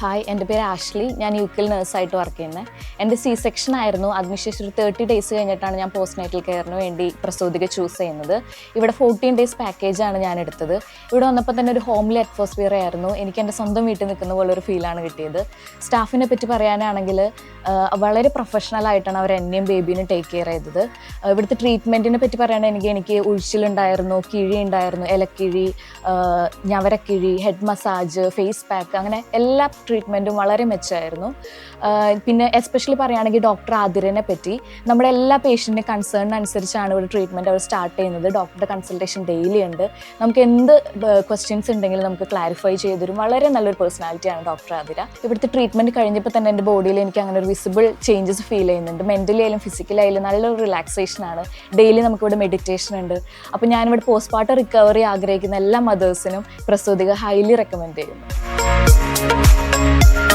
Hi എന്റെ പേര് Ashley. ഞാൻ യു കെയിൽ നേഴ്സായിട്ട് വർക്ക് ചെയ്യുന്നത് എന്റെ സി സെക്ഷൻ ആയിരുന്നു. അതിനുശേഷം ഒരു തേർട്ടി ഡേയ്സ് കഴിഞ്ഞിട്ടാണ് ഞാൻ പോസ്റ്റ് നൈറ്റൽ കെയറിന് വേണ്ടി പ്രസൂതിക ചൂസ് ചെയ്യുന്നത്. ഇവിടെ ഫോർട്ടീൻ ഡേയ്സ് പാക്കേജാണ് ഞാൻ എടുത്തത്. ഇവിടെ വന്നപ്പോൾ തന്നെ ഒരു ഹോംലി അറ്റ്മോസ്ഫിയർ ആയിരുന്നു. എനിക്ക് എന്റെ സ്വന്തം വീട്ടിൽ നിൽക്കുന്ന പോലെ ഒരു ഫീലാണ് കിട്ടിയത്. സ്റ്റാഫിനെ പറ്റി പറയാനാണെങ്കിൽ വളരെ പ്രൊഫഷണൽ ആയിട്ടാണ് അവർ എന്നെയും ബേബീനെ ടേക്ക് കെയർ ചെയ്തത്. ഇവിടുത്തെ ട്രീറ്റ്മെന്റിനെ പറ്റി പറയുകയാണെങ്കിൽ എനിക്ക് എനിക്ക് ഉഴിച്ചിലുണ്ടായിരുന്നു കിഴി ഉണ്ടായിരുന്നു ഇലക്കിഴി ഞവരക്കിഴി ഹെഡ് മസാജ് ഫേസ് പാക്ക് അങ്ങനെ എല്ലാ ട്രീറ്റ്മെന്റും വളരെ മെച്ചമായിരുന്നു പിന്നെ എസ്പെഷ്യലി പറയുകയാണെങ്കിൽ ഡോക്ടർ ആതിരനെ പറ്റി. നമ്മുടെ എല്ലാ പേഷ്യന്റെ കൺസേൺ അനുസരിച്ചാണ് ഇവിടെ ട്രീറ്റ്മെന്റ് അവർ സ്റ്റാർട്ട് ചെയ്യുന്നത്. ഡോക്ടറുടെ കൺസൾട്ടേഷൻ ഡെയിലി ഉണ്ട്. നമുക്ക് എന്ത് ക്വസ്റ്റ്യൻസ് ഉണ്ടെങ്കിലും നമുക്ക് ക്ലാരിഫൈ ചെയ്തൊരു വളരെ നല്ലൊരു പേഴ്സണാലിറ്റിയാണ് ഡോക്ടർ ആതിര. ഇവിടുത്തെ ട്രീറ്റ്മെന്റ് കഴിഞ്ഞപ്പോൾ തന്നെ എന്റെ ബോഡിയിൽ എനിക്ക് അങ്ങനെ ഒരു വിസിബിൾ ചേഞ്ചസ് ഫീൽ ചെയ്യുന്നുണ്ട്. മെന്റലി ആയാലും ഫിസിക്കലി ആയാലും നല്ലൊരു റിലാക്സേഷൻ ആണ്. ഡെയിലി നമുക്കിവിടെ മെഡിറ്റേഷൻ ഉണ്ട്. അപ്പോൾ ഞാനിവിടെ പോസ്റ്റ് പാർട്ടം റിക്കവറി ആഗ്രഹിക്കുന്ന എല്ലാ മദേഴ്സിനും പ്രസൂതിക ഹൈലി റെക്കമെൻഡ് ചെയ്യുന്നു. Thank